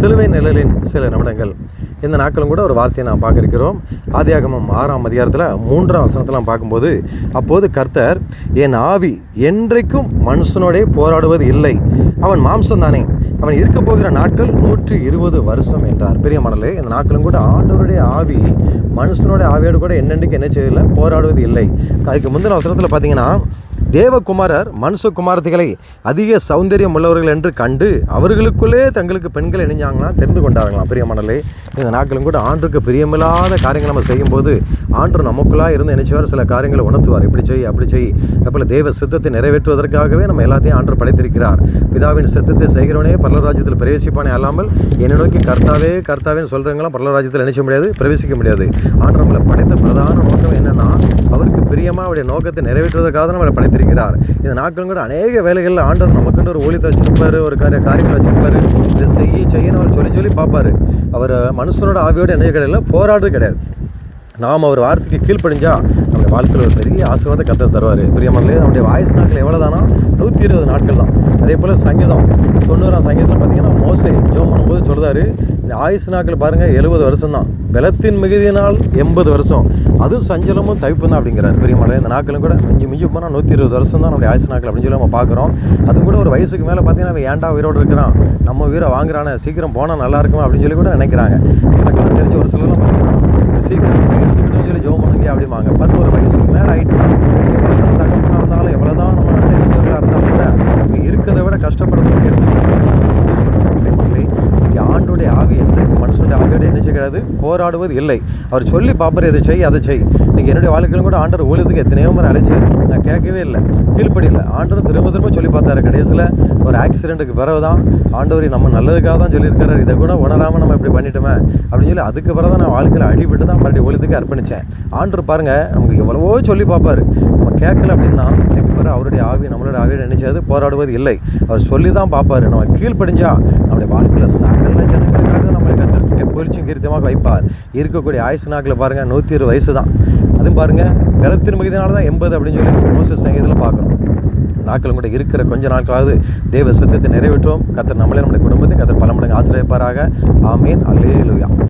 சிலுவை நிழலின் சில நிமிடங்கள். இந்த நாட்களும் கூட ஒரு வார்த்தையை நாம் பார்க்க இருக்கிறோம் ஆதியாகமம் ஆறாம் அதிகாரத்தில் மூன்றாம் வசனத்தில் பார்க்கும்போது அப்போது கர்த்தர் என் ஆவி என்றைக்கும் மனுஷனோடே போராடுவது இல்லை. அவன் மாம்சம் தானே. அவன் இருக்க போகிற நாட்கள் நூற்றி இருபது வருஷம் என்றார். பெரிய மணலே இந்த நாட்களும் கூட ஆண்டவருடைய ஆவி மனுஷனோட ஆவியோடு கூட என்னென்னைக்கு என்ன செய்யல போராடுவது இல்லை. அதுக்கு முந்தின அவசரத்தில் பார்த்தீங்கன்னா தேவகுமாரர் மனுஷகுமாரத்திகளை அதிக சௌந்தரியம் உள்ளவர்கள் என்று கண்டு அவர்களுக்குள்ளே தங்களுக்கு பெண்கள் இணைஞ்சாங்கன்னா தெரிந்து கொண்டார்களாம். பிரியமணலே இந்த நாட்களும் கூட ஆண்டுக்கு பிரியமில்லாத காரியங்கள் நம்ம செய்யும்போது ஆண்டு நமக்குள்ளாக இருந்து நினைச்சவர் சில காரியங்களை உணர்த்துவார். இப்படி செய் அப்படி செய். அப்போ தேவ சித்தத்தை நிறைவேற்றுவதற்காகவே நம்ம எல்லாத்தையும் ஆண்டு படைத்திருக்கிறார். பிதாவின் சித்தத்தை செய்கிறவனே பரலராஜ்யத்தில் பிரவேசிப்பானே அல்லாமல் என்னை நோக்கி கர்த்தாவே கர்த்தாவேன்னு சொல்கிறவங்களாம் பரலராஜ்யத்தில் நினைச்ச முடியாது பிரவேசிக்க முடியாது. ஆண்டு நம்மளை படைத்த பிரதான நோக்கம் என்னென்னா அவருக்கு பிரியமாக அவருடைய நோக்கத்தை நிறைவேற்றுவதற்காக நம்மளை படைத்திருக்கிறார். இந்த நாட்களும் கூட அநேக வேலைகளில் ஆண்டவர் நமக்குன்னு ஒரு ஊழியத்தை வச்சிருப்பார் ஒரு காரிய காரியங்களை வச்சிருப்பார். இதை செய்ய செய்யணும் அவர் சொல்லி சொல்லி பார்ப்பாரு. அவர் மனுஷனோட ஆவியோட என்ன கிடையாது போராடுறது கிடையாது. நாம் அவர் வார்த்தைக்கு கீழ்ப்படிஞ்சால் நம்ம வாழ்க்கையில் ஒரு பெரிய ஆசீர்வாதத்தை கத்த தருவார். பிரியமர்களே நம்முடைய வாய்ஸ் நாட்கள் எவ்வளோ தானா நூற்றி இருபது நாட்கள் தான். அதே போல் சங்கீதம் தொண்ணூறாம் சங்கீதத்தில் பார்த்தீங்கன்னா மோசை ஜோம் பண்ணும்போது சொல்கிறாரு இந்த ஆயுசு நாட்கள் பாருங்கள் எழுபது வருஷம் தான் பலத்தின் மிகுதியினால் எண்பது வருஷம். அதுவும் சஞ்சலமும் தவிப்பும் தான் அப்படிங்கிறார் பெரியமலை இந்த நாட்களும் கூட மிஞ்சி மிஞ்சி போனால் நூற்றி இருபது வருஷம் தான் நம்மளுடைய ஆயுசு நாட்கள் அப்படின்னு சொல்லி நம்ம பார்க்குறோம். அதுவும் கூட ஒரு வயசுக்கு மேலே பார்த்தீங்கன்னா அவன் ஏன்டா உயிரோடு இருக்கிறான்? நம்ம உயிரை வாங்குறானே சீக்கிரம் போனால் நல்லா இருக்குமா அப்படின்னு சொல்லி கூட நினைக்கிறாங்க. எனக்கெல்லாம் தெரிஞ்ச ஒரு சிலர்லாம் பார்த்தீங்கன்னா சீக்கிரம் அப்படின்னு சொல்லி ஜோம் பண்ணுங்க அப்படிம்பாங்க. பத்து ஒரு வயசுக்கு மேலே ஆகிட்டுனா எவ்வளோ தகப்பனாக இருந்தாலும் எவ்வளோ தான் நம்ம தெரிஞ்சவர்களாக கூட இருக்கிறத விட கஷ்டப்படுறதுக்கு எடுத்துக்கிட்டு மனுஷனுடைய என்ன செய்யாது போராடுவது இல்லை. அவர் சொல்லி பார்ப்பார் இதை செய் அதை செய். இன்றைக்கி என்னுடைய வாழ்க்கையிலும் கூட ஆண்டர் ஊழியத்துக்கு எத்தனையோ முறை அழைச்சி நான் கேட்கவே இல்லை. கீழ்ப்படியில். ஆண்டவர் திரும்ப திரும்ப சொல்லி பார்த்தாரு. கடைசியில் ஒரு ஆக்சிடென்ட்டுக்கு பிறகு தான் ஆண்டவர் நம்ம நல்லதுக்காக தான் சொல்லியிருக்காரு இதை கூட உணராமல் நம்ம இப்படி பண்ணிட்டோமே அப்படின்னு சொல்லி அதுக்கு பிறகு தான் நான் வாழ்க்கையில் அடிபட்டு தான் மறுபடியும் ஊழியத்துக்கு அர்ப்பணித்தேன் ஆண்டர் பாருங்கள் நமக்கு எவ்வளவோ சொல்லி பார்ப்பாரு. நம்ம கேட்கல அப்படின்னா இதுக்கு பிறகு அவருடைய ஆவி நம்மளோட ஆவியை நினைச்சது? போராடுவது இல்லை. அவர் சொல்லி தான் பார்ப்பார். நம்ம கீழ்ப்படிஞ்சா நம்முடைய வாழ்க்கையில் சகல ஜனங்களுக்காக நம்மளை கத்திர பொழிச்சும் கீர்த்தமாக வைப்பார். இருக்கக்கூடிய ஆயுசு நாக்கில் பாருங்கள் நூற்றி இருபது வயசு தான் அதுவும் பாருங்கள் பலத்தின் மிகுதினால தான் எண்பது அப்படின்னு சொல்லி மோசஸ் சங்கீதத்தில் பார்க்குறோம். நாட்களும் கூட இருக்கிற கொஞ்ச நாட்களாவது தேவ சத்தியத்தை நிறைவேற்றுவோம். கத்தர் நம்மளே நம்முடைய குடும்பத்தை கத்தர் பல மடங்கு ஆசிரியப்பாராக ஆமீன். அல்லேலுயா.